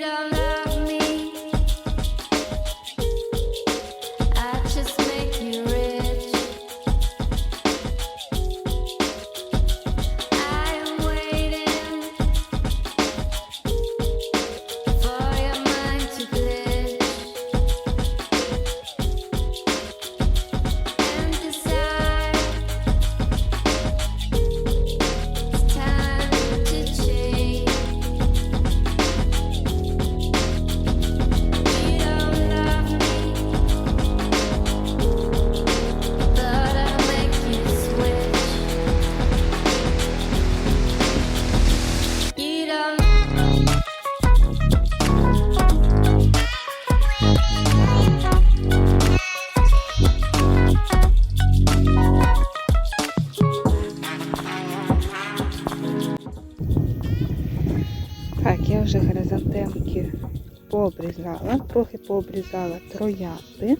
it all out. Так, я вже хризантемки пообрізала, трохи пообрізала троянди.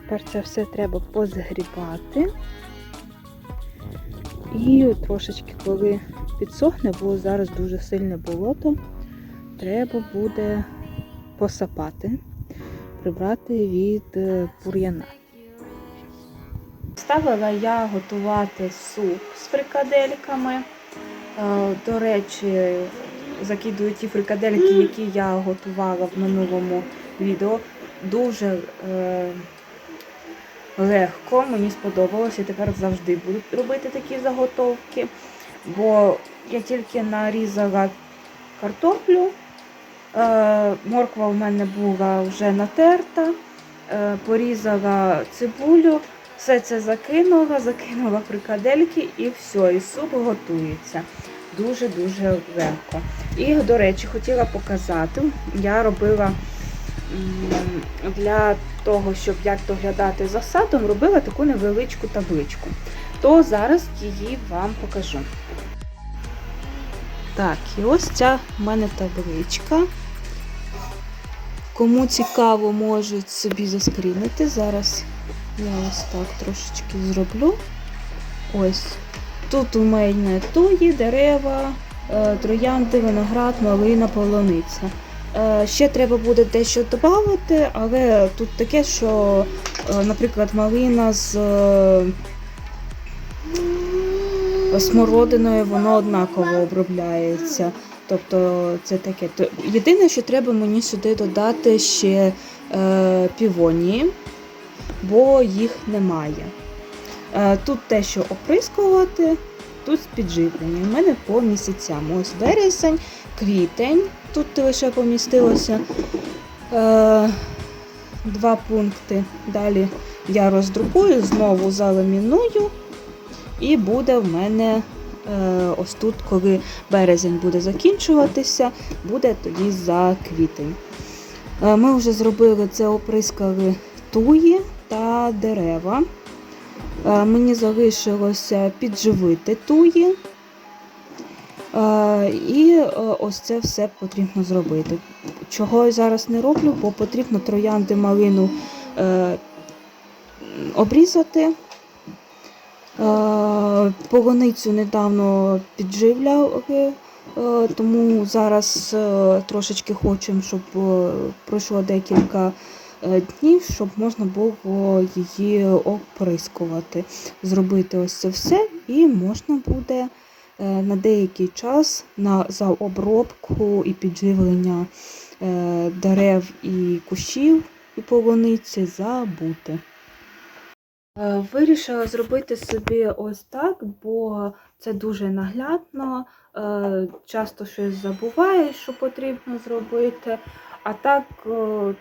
Тепер це все треба позгрібати. І трошечки, коли підсохне, бо зараз дуже сильне болото, треба буде посапати, прибрати від е, бур'яна. Ставила я готувати суп з фрикадельками. Е, До речі, закидую ті фрикадельки, які я готувала в минулому відео. Дуже е, легко, мені сподобалося. Тепер завжди буду робити такі заготовки. Бо я тільки нарізала картоплю. Е, морква в мене була вже натерта, е, порізала цибулю, все це закинула, закинула фрикадельки і все, і суп готується. Дуже-дуже легко. І, до речі, хотіла показати, я робила для того, щоб як доглядати за садом, робила таку невеличку табличку. То зараз її вам покажу. Так, і ось ця в мене табличка. Кому цікаво, можуть собі заскрінити. Зараз я ось так трошечки зроблю. Ось. Тут у мене туї, дерева, е, троянди, виноград, малина, полуниця. Е, Ще треба буде дещо додати, але тут таке, що, е, наприклад, малина з смородиною, воно однаково обробляється. Тобто це таке. Єдине, що треба мені сюди додати ще півонії, бо їх немає. Е, Тут те, що оприскувати, тут підживлення. У мене по місяцям. Ось вересень, квітень, тут лише помістилося е, два пункти. Далі я роздрукую, знову заламіную, і буде в мене е, ось тут, коли березень буде закінчуватися, буде тоді за квітень. Ми вже зробили це, оприскали туї та дерева. Е, Мені залишилося підживити туї. Е, І е, ось це все потрібно зробити. Чого я зараз не роблю, бо потрібно троянди малину обрізати. Полуницю недавно підживляли, тому зараз трошечки хочемо, щоб пройшло декілька днів, щоб можна було її оприскувати. Зробити ось це все, і можна буде е, на деякий час на, за обробку і підживлення е, дерев і кущів і полуниці забути. Е, Вирішила зробити собі ось так, бо це дуже наглядно. е, Часто щось забуваєш, що потрібно зробити. А так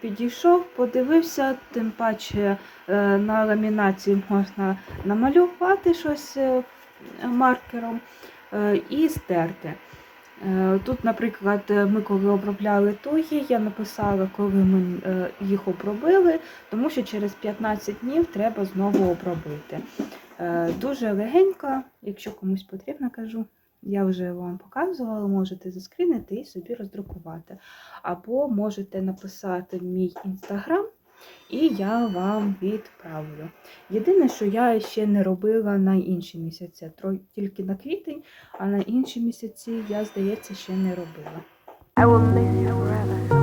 підійшов, подивився, тим паче е, на ламінації можна намалювати щось е, маркером е, і стерти. Тут, наприклад, ми коли обробляли туї, я написала, коли ми їх обробили, тому що через 15 днів треба знову обробити. Дуже легенько, якщо комусь потрібно, кажу. Я вже вам показувала, можете заскрінити і собі роздрукувати. Або можете написати мій інстаграм, і я вам відправлю. Єдине, що я ще не робила на інші місяці, тільки на квітень, а на інші місяці я, здається, ще не робила. I will miss you forever.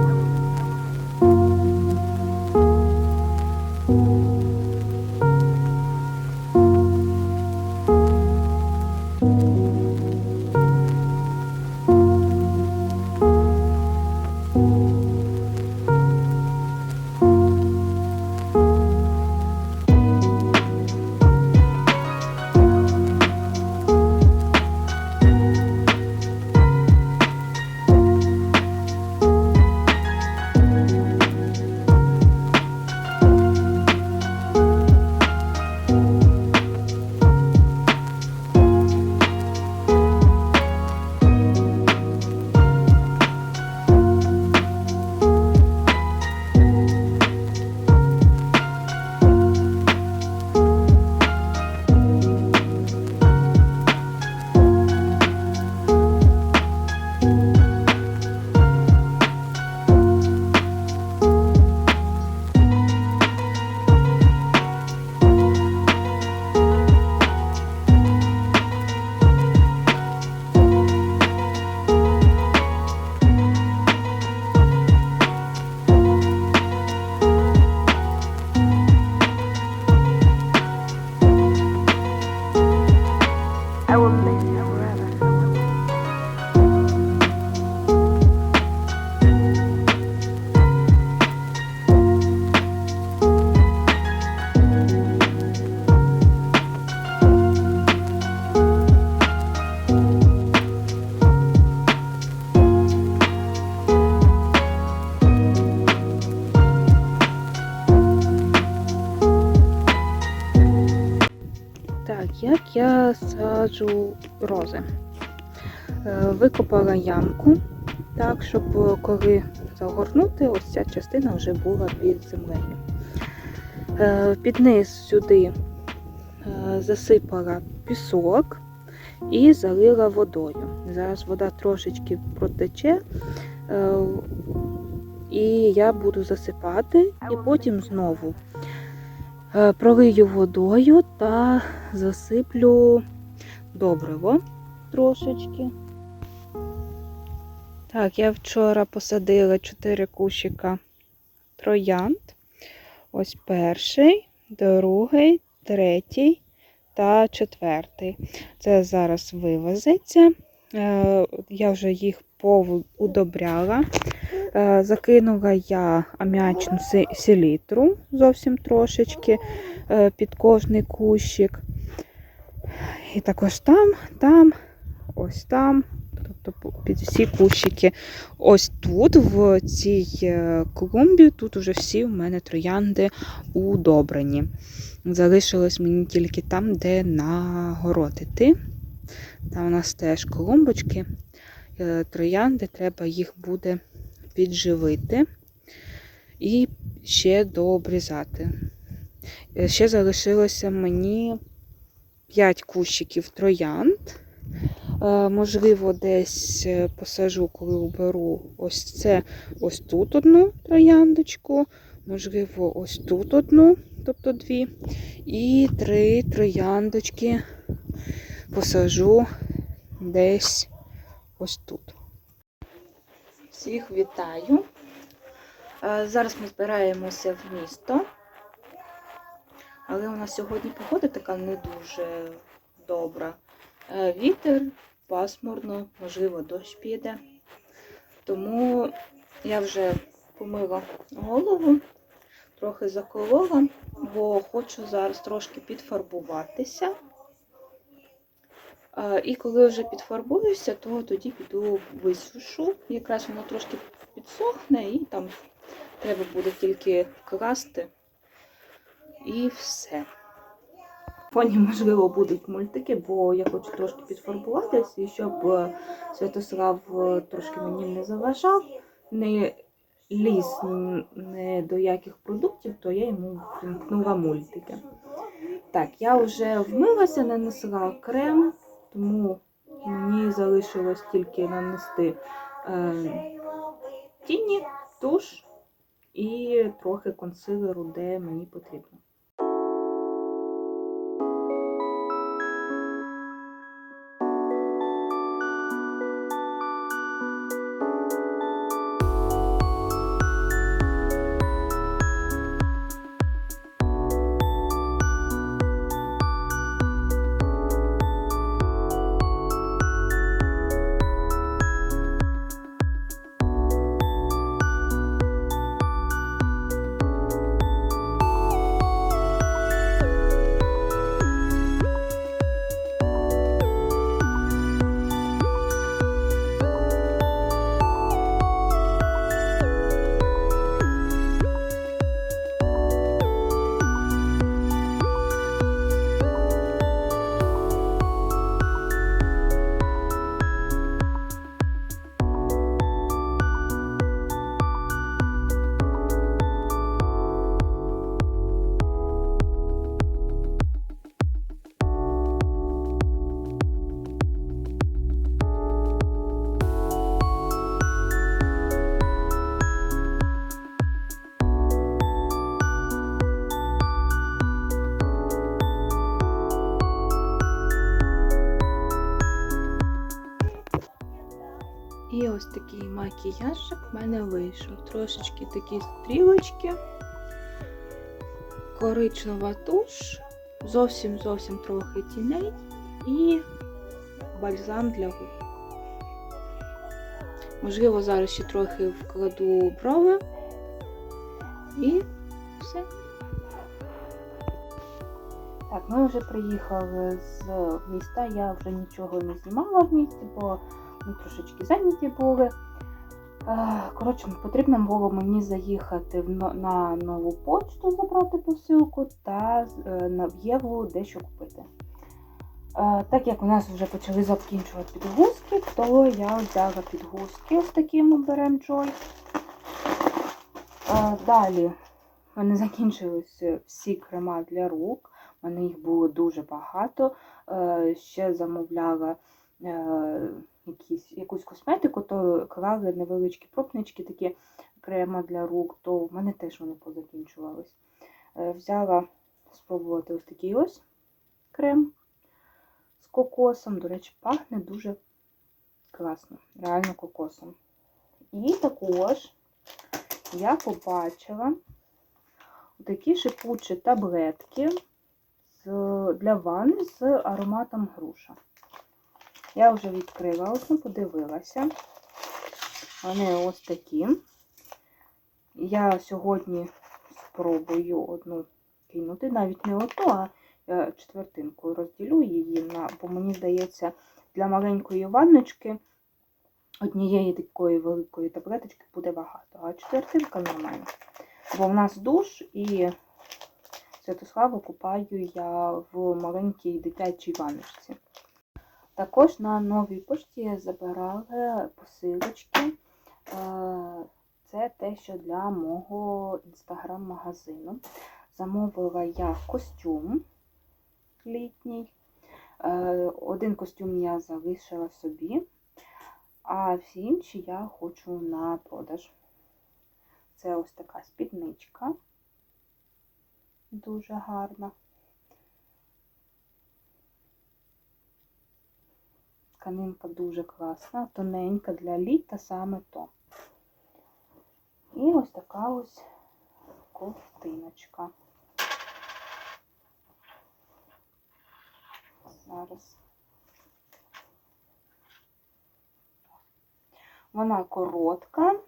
Саджу рози. Е, Викопала ямку, так, щоб е, коли загорнути, ось ця частина вже була під землею. Е, Під низ сюди засипала пісок і залила водою. Зараз вода трошечки протече, і я буду засипати, і потім знову пролию водою та засиплю добриво трошечки. Так, я вчора посадила 4 кущика троянд. Ось перший, другий, третій та четвертий. Це зараз вивозиться. Е, Я вже їх поудобряла. Е, Закинула я аміачну си- селітру зовсім трошечки е, під кожний кущик. І також там, там, ось там, тобто під всі кущики. Ось тут, в цій е, клумбі, тут уже всі в мене троянди удобрені. Залишилось мені тільки там, де нагородити. Там у нас теж клумбочки, е, троянди, треба їх буде підживити і ще дообрізати. Е, Ще залишилося мені 5 кущиків троянд. Е, Можливо, десь е, посажу, коли уберу ось це ось тут одну трояндочку, можливо, ось тут одну, тобто дві. І три трояндочки посажу десь ось тут. Всіх вітаю. Е, Зараз ми збираємося в місто. Але у нас сьогодні погода така не дуже добра. Е, Вітер, пасмурно, можливо, дощ піде. Тому я вже помила голову, трохи заколола, бо хочу зараз трошки підфарбуватися. Е, І коли вже підфарбуюся, то тоді піду висушу. Якраз воно трошки підсохне і там треба буде тільки вкласти. І все. Фоні, можливо, будуть мультики, бо я хочу трошки підфарбуватись, і щоб е, Святослав е, трошки мені не заважав, не ліз не до яких продуктів, то я йому вімкнула мультики. Так, я вже вмилася, нанесла крем, тому мені залишилось тільки нанести е, тіні, туш і трохи консилеру, де мені потрібно. Мене вийшов. Трошечки такі стрілочки, коричнева туш, зовсім зовсім трохи тіней і бальзам для губ. Можливо, зараз ще трохи вкладу брови і все. Так, ми вже приїхали з міста. Я вже нічого не знімала в місті, бо ми трошечки зайняті були. Е, Коротше, потрібно було мені заїхати на нову почту, забрати посилку та е, на Єву дещо купити. Е, Так як у нас вже почали закінчувати підгузки, то я взяла підгузки ось такі ми беремо Joy. Далі в мене закінчилися всі крема для рук. У мене їх було дуже багато. Ще замовляла якісь, якусь косметику, то клали невеличкі пробнички, такі крема для рук, то в мене теж вони позакінчувались. Е, Взяла спробувати ось такий ось крем з кокосом. До речі, пахне дуже класно, реально кокосом. І також я побачила такі шипучі таблетки для ванни з ароматом груша. Я вже відкрила одну, подивилася. Вони ось такі. Я сьогодні спробую одну кинути, навіть не одну, а четвертинку розділю її на, бо мені здається, для маленької ванночки однієї такої великої таблеточки буде багато, а четвертинка нормально. Бо в нас душ і Святославу купаю я в маленькій дитячій ванночці. Також на новій пошті я забирала посилочки. Е, Це те, що для мого інстаграм-магазину. Замовила я костюм літній. Е, Один костюм я залишила собі, а всі інші я хочу на продаж. Це ось така спідничка. Дуже гарна. Тканинка дуже класна, тоненька для літа саме то. І ось така ось ковтиночка. Зараз. Вона коротка,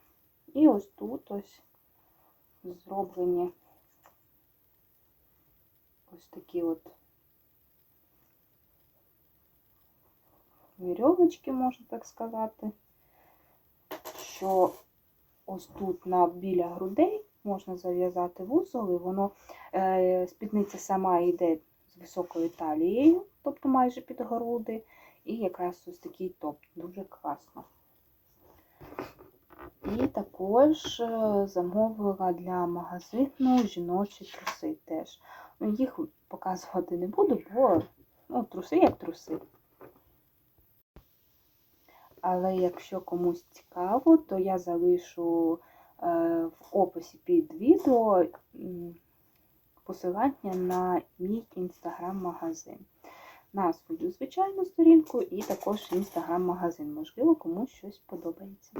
і ось тут ось зроблені ось такі от вірьовочки, можна так сказати, що ось тут на біля грудей можна зав'язати вузол, і воно е, спідниця сама йде з високою талією, тобто майже під груди, і якраз ось такий топ, дуже класно. І також е, замовила для магазину жіночі труси теж. Ну, їх показувати не буду, бо ну, труси як труси. Але якщо комусь цікаво, то я залишу е, в описі під відео посилання на мій інстаграм-магазин. На свою звичайну сторінку і також інстаграм-магазин. Можливо, комусь щось подобається.